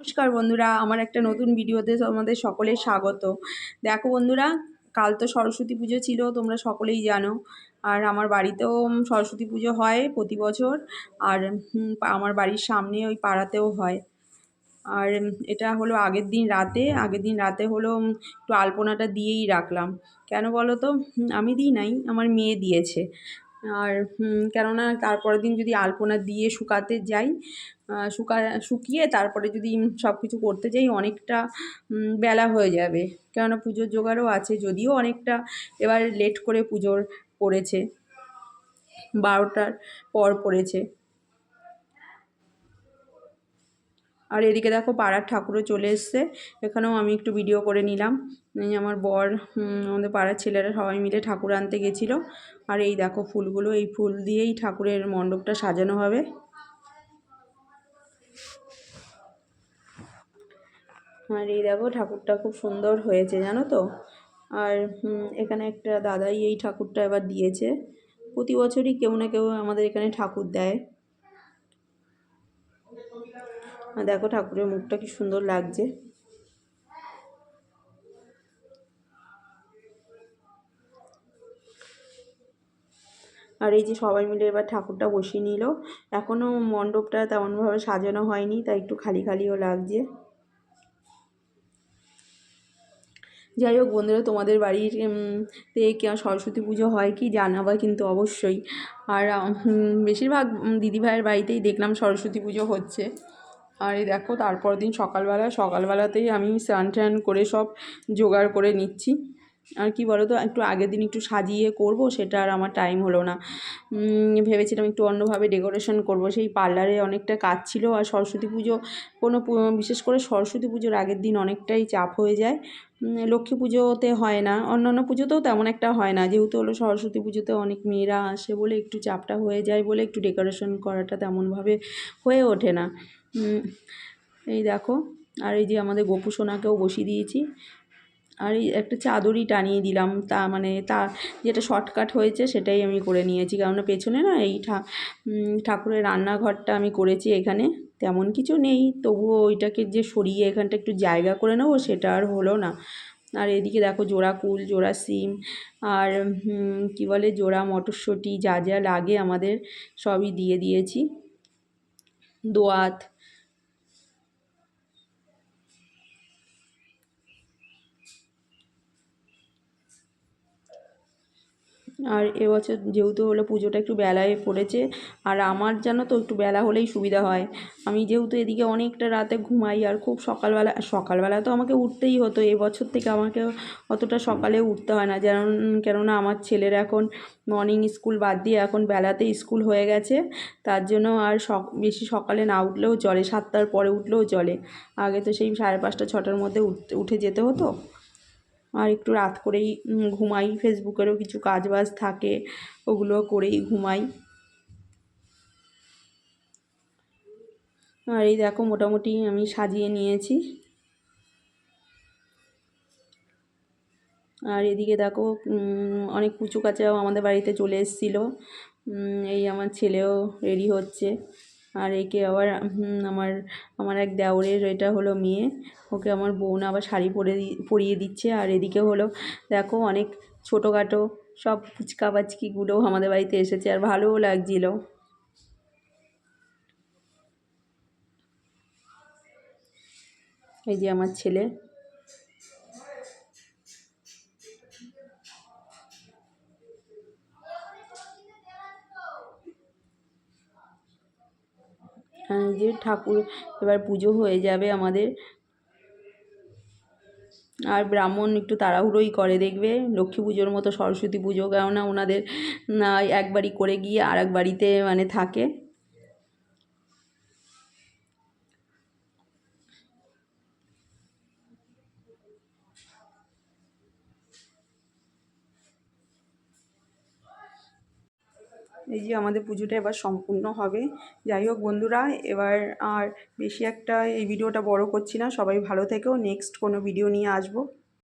নমস্কার বন্ধুরা, আমার একটা নতুন ভিডিওতে তোমাদের সকলের স্বাগত। দেখো বন্ধুরা, কাল তো সরস্বতী পুজো ছিল, তোমরা সকলেই জানো। আর আমার বাড়িতেও সরস্বতী পুজো হয় প্রতি বছর, আর আমার বাড়ির সামনে ওই পাড়াতেও হয়। আর এটা হলো আগের দিন রাতে, আগের দিন রাতে হলো একটু আলপনাটা দিয়েই রাখলাম। কেন বলো তো? আমি দিই নাই, আমার মেয়ে দিয়েছে। আর কেননা তারপরের দিন যদি আলপনা দিয়ে শুকাতে যাই শুকা, শুকিয়ে তারপরে যদি সব কিছু করতে যাই, অনেকটা বেলা হয়ে যাবে। কেননা পুজোর জোগাড়ও আছে, যদিও অনেকটা এবার লেট করে পুজোর পড়েছে, বারোটার পর পড়েছে। আর এদিকে দেখো পাড়ার ঠাকুরও চলে এসছে। এখানেও আমি একটু ভিডিও করে নিলাম। আমার বর আমাদের পাড়ার ছেলেরা সবাই মিলে ঠাকুর আনতে গেছিল। আর এই দেখো ফুলগুলো, এই ফুল দিয়েই ঠাকুরের মণ্ডপটা সাজানো হবে। আর এই দেখো ঠাকুরটা খুব সুন্দর হয়েছে, জানো তো? আর এখানে একটা দাদাই এই ঠাকুরটা এবার দিয়েছে। প্রতি বছরই কেউ না কেউ আমাদের এখানে ঠাকুর দেয়। দেখো ঠাকুরের মুখটা কি সুন্দর লাগছে। আর এই যে সবাই মিলে এবার ঠাকুরটা বসিয়ে নিল। এখনও মণ্ডপটা তেমনভাবে সাজানো হয়নি, তাই একটু খালি খালিও লাগছে। যাই হোক বন্ধুরা, তোমাদের বাড়ির তে সরস্বতী পুজো হয় কি জানাবা কিন্তু অবশ্যই। আর বেশিরভাগ দিদিভাইয়ের বাড়িতেই দেখলাম সরস্বতী পুজো হচ্ছে। আর এই দেখো তারপর দিন সকালবেলা, সকালবেলাতেই আমি স্নান টান করে সব জোগাড় করে নিচ্ছি। আর কি বলো তো একটু আগের দিন একটু সাজিয়ে করব, সেটা আর আমার টাইম হলো না। ভেবেছিলাম একটু অন্যভাবে ডেকোরেশন করব। সেই পার্লারে অনেকটা কাজ ছিল আর সরস্বতী পুজো কোনো বিশেষ করে সরস্বতী পুজোর আগের দিন অনেকটাই চাপ হয়ে যায়। লক্ষ্মী পুজোতে হয় না, অন্যান্য পুজোতেও তেমন একটা হয় না। যেহেতু হলো সরস্বতী পুজোতে অনেক মেয়েরা আসে বলে একটু চাপটা হয়ে যায় বলে একটু ডেকোরেশন করাটা তেমনভাবে হয়ে ওঠে না। এই দেখো, আর এই যে আমাদের গোপু সোনাকেও বসিয়ে দিয়েছি। আর এই একটা চাদরই টানিয়ে দিলাম। তা মানে তা যেটা শর্টকাট হয়েছে সেটাই আমি করে নিয়েছি। কেননা পেছনে না এই ঠাকুরের রান্নাঘরটা আমি করেছি এখানে। তেমন কিছু নেই। তবুও ওইটাকে যে সরিয়ে এখানটা একটু জায়গা করে নেব সেটা আর হলো না। আর এদিকে দেখো জোড়া কুল, জোড়া সিম আর কি বলে জোড়া মটরশুঁটি যা যা লাগে আমাদের সবই দিয়ে দিয়েছি। দোয়াত আর এবছর যেহেতু হলো পুজোটা একটু বেলায় পড়েছে, আর আমার জানো তো একটু বেলা হলেই সুবিধা হয়। আমি যেহেতু এদিকে অনেকটা রাতে ঘুমাই, আর খুব সকালবেলা সকালবেলা তো আমাকে উঠতেই হতো এবছর থেকে আমাকে অতটা সকালে উঠতে হয় না। যেন কেননা আমার ছেলের এখন মর্নিং স্কুল বাদ দিয়ে এখন বেলাতে স্কুল হয়ে গেছে, তার জন্য আর বেশি সকালে না উঠলেও চলে, সাতটার পরে উঠলেও চলে। আগে তো সেই সাড়ে পাঁচটা, ছটার মধ্যে উঠে যেতে হতো। আর একটু রাত করেই ঘুমাই। ফেসবুকেরও কিছু কাজ বাজ থাকে, ওগুলো করেই ঘুমাই। আর এই দেখো, মোটামুটি আমি সাজিয়ে নিয়েছি। আর এদিকে দেখো অনেক কুচু কাচাও আমাদের বাড়িতে চলে এসেছিল। এই আমার ছেলেও রেডি হচ্ছে। আর একে আবার আমার আমার এক দেওরের এটা হলো মেয়ে। ওকে আমার বোন আবার শাড়ি পরে পরিয়ে দিচ্ছে। আর এদিকে হলো, দেখো অনেক ছোটোখাটো সব ফুচকা বাচকিগুলোও আমাদের বাড়িতে এসেছে আর ভালোও লাগছিল। এই যে আমার ছেলে। যে ঠাকুর, এবার পুজো হয়ে যাবে আমাদের। আর ব্রাহ্মণ একটু তাড়াহুড়োই করে, দেখবে? লক্ষ্মী পুজোর মতো সরস্বতী পুজো, কেননা ওনাদের একবারই করে গিয়ে আর এক বাড়িতে মানে থাকে। এই যে আমাদের পুজোটা এবার সম্পূর্ণ হবে। যাই হোক বন্ধুরা, এবার আর বেশি একটা এই ভিডিওটা বড় করছি না। সবাই ভালো থেকেও নেক্সট কোনো ভিডিও নিয়ে আসব।